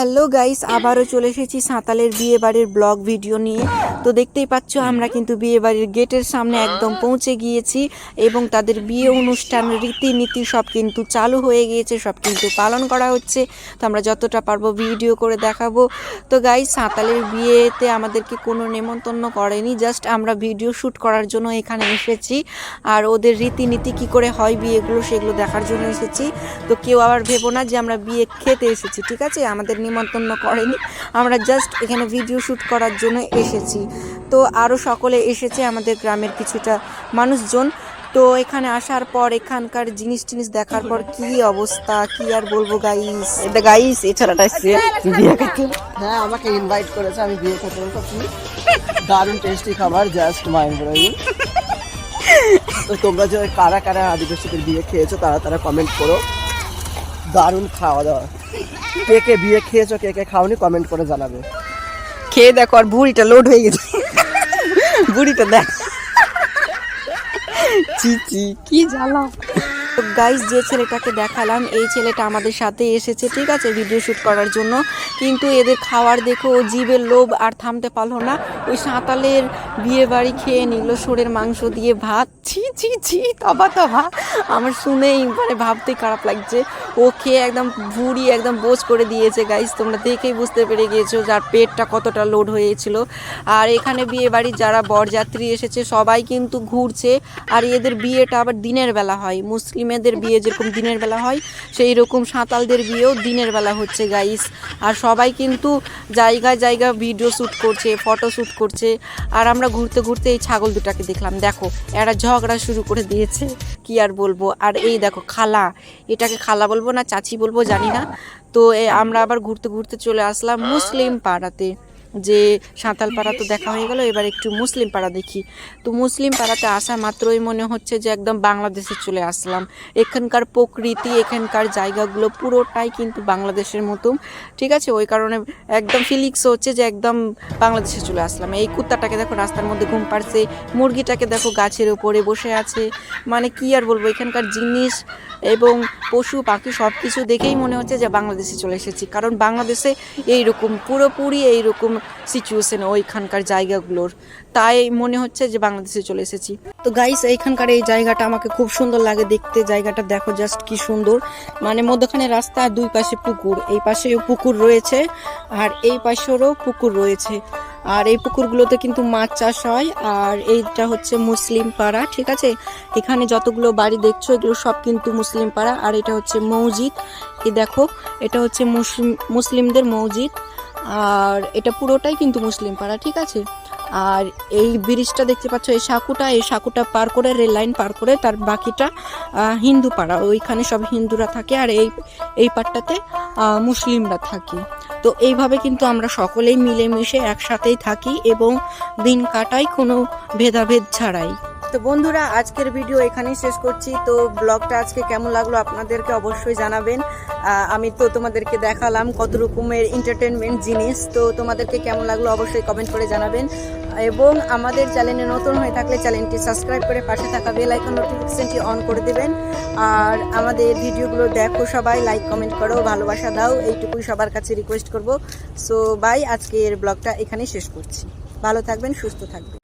Hello guys, আবারও চলে এসেছি সাঁতালের বিয়ে বাড়ির ব্লগ ভিডিও নিয়ে। তো দেখতেই পাচ্ছ, আমরা কিন্তু বিয়ে বাড়ির গেটের সামনে একদম পৌঁছে গিয়েছি এবং তাদের বিয়ে অনুষ্ঠান রীতিনীতি সব কিন্তু চালু হয়ে গিয়েছে, সব কিন্তু পালন করা হচ্ছে। তো আমরা যতটা পারব ভিডিও করে দেখাবো। তো গাইস, সাঁতালের বিয়েতে আমাদেরকে কোনো নেমন্তন্ন করেনি, জাস্ট আমরা ভিডিও শ্যুট করার জন্য এখানে এসেছি। আর ওদের রীতিনীতি কি করে হয় বিয়েগুলো সেগুলো দেখার জন্য এসেছি। তো কেউ আবার ভেবো না যে আমরা বিয়ে খেতে এসেছি, ঠিক আছে? আমাদের নিমন্ত্রণ করেনি। আমরা জাস্ট এখানে ভিডিও শ্যুট করার জন্য এসেছি। তো আরও সকলে এসেছে আমাদের গ্রামের কিছুটা মানুষজন। তো এখানে আসার পর এখানকার জিনিস টিনিস দেখার পর কি অবস্থা কি আর বলব গাইস এটা গাইস এই ছেলেটা এসছে। বিয়ে খেতে হ্যাঁ আমাকে ইনভাইট করেছে আমি বিয়ে খেতে বলছি দারুণ টেস্টি খাবার জাস্ট মাইন্ড ব্লোয়িং তো তোমরা যে কারা কারা আদিবাসীদের বিয়ে খেয়েছো তারা তারা কমেন্ট করো। দারুণ খাওয়া দাওয়া। কে কে বিয়ে খেয়েছো, কে কে খাওনি কমেন্ট করে জানাবে। খেয়ে দেখো, আর বুড়িটা লোড হয়ে গেছে। বুড়িটা দেখ। চি চি কি জ্বালা। গাইস যে ছেলেটাকে দেখালাম, এই ছেলেটা আমাদের সাথে এসেছে, ঠিক আছে ভিডিও শ্যুট করার জন্য। কিন্তু এদের খাওয়ার দেখে ও জীবের লোভ আর থামতে পারল না। ওই সাঁতালের বিয়ে বাড়ি খেয়ে নিল, সোরের মাংস দিয়ে ভাত। ছি ছি ছি, তবা তবা। আমার শুনেই মানে ভাবতেই খারাপ লাগছে। ও খেয়ে একদম ভুড়ি একদম বোঝ করে দিয়েছে গাইস তোমরা দেখেই বুঝতে পেরে গিয়েছো যার পেটটা কতটা লোড হয়েছিল। আর এখানে বিয়ে বাড়ির যারা বরযাত্রী এসেছে, সবাই কিন্তু ঘুরছে। আর এদের বিয়েটা আবার দিনের বেলা হয় মুসলিমেদের বিয়ে যেরকম দিনের বেলা হয় সেই রকম সাঁতালদের বিয়েও দিনের বেলা হচ্ছে গাইস আর সবাই কিন্তু জায়গায় জায়গা ভিডিও শ্যুট করছে ফটো শ্যুট করছে। আর আমরা ঘুরতে ঘুরতে এই ছাগল দুটাকে দেখলাম। দেখো, এরা ঝগড়া শুরু করে দিয়েছে। কি আর বলব? আর এই দেখো, খালা। এটাকে খালা বলব না, চাচি বলব, জানি না। তো আমরা আবার ঘুরতে ঘুরতে চলে আসলাম মুসলিম পাড়াতে। যে সাঁতাল পাড়া তো দেখা হয়ে গেল, এবার একটু মুসলিম পাড়া দেখি। তো মুসলিম পাড়াতে আসা মাত্রই মনে হচ্ছে যে একদম বাংলাদেশে চলে আসলাম। এখানকার প্রকৃতি, এখানকার জায়গাগুলো পুরোটাই কিন্তু বাংলাদেশের মতো। ঠিক আছে? ওই কারণে একদম ফিলিংস হচ্ছে যে একদম বাংলাদেশে চলে আসলাম। এই কুত্তাটাকে দেখো রাস্তার মধ্যে ঘুম পাড়ছে, মুরগিটাকে দেখো গাছের উপরে বসে আছে। মানে কি আর বলব, এখানকার জিনিস এবং পশু, পাখি সব কিছু দেখেই মনে হচ্ছে যে বাংলাদেশে চলে এসেছি। কারণ বাংলাদেশে এইরকম, পুরোপুরি এইরকম সিচুয়েশন ওইখানকার জায়গাগুলোর। তাই মনে হচ্ছে যে বাংলাদেশে চলে এসেছি। তো গাইস এইখানকার এই জায়গাটা আমাকে খুব সুন্দর লাগে দেখতে। জায়গাটা দেখো জাস্ট কি সুন্দর। মানে মধ্যখানে রাস্তা দুই পাশে পুকুর। এই পাশেও পুকুর রয়েছে, আর এই পাশেরও পুকুর রয়েছে। আর এই পুকুরগুলোতে কিন্তু মাছ চাষ হয়, আর এইটা হচ্ছে মুসলিম পাড়া, ঠিক আছে? এখানে যতগুলো বাড়ি দেখছ, এগুলো সব কিন্তু মুসলিম পাড়া। আর এটা হচ্ছে মসজিদ। এই দেখো, এটা হচ্ছে মুসলিম, মুসলিমদের মসজিদ। আর এটা পুরোটাই কিন্তু মুসলিম পাড়া, ঠিক আছে? আর এই ব্রিজটা দেখতে পাচ্ছ, এই সাঁকুটা এই সাঁকুটা পার করে, রেল লাইন পার করে তার বাকিটা হিন্দু পাড়া। ওইখানে সব হিন্দুরা থাকে আর এই এই পাড়টাতে মুসলিমরা থাকে। তো এইভাবে কিন্তু আমরা সকলেই মিলেমিশে একসাথেই থাকি এবং দিন কাটাই কোনো ভেদাভেদ ছাড়াই। তো বন্ধুরা, আজকের ভিডিও এখানেই শেষ করছি। তো ব্লগটা আজকে কেমন লাগল আপনাদেরকে অবশ্যই জানাবেন। আমি তো তোমাদেরকে দেখালাম কত রকমের এন্টারটেনমেন্ট জিনিস। তো তোমাদেরকে কেমন লাগল অবশ্যই কমেন্ট করে জানাবেন। এবং আমাদের চ্যানেলে নতুন হয়ে থাকলে চ্যানেলটি সাবস্ক্রাইব করে পাশে থাকা বেল আইকন নোটিফিকেশনটি অন করে দেবেন। আর আমাদের ভিডিওগুলো দেখো সবাই লাইক কমেন্ট করো, ভালোবাসা দাও, এইটুকুই সবার কাছে রিকোয়েস্ট করব। সো বাই আজকের ব্লগটা এখানেই শেষ করছি। ভালো থাকবেন, সুস্থ থাকবেন।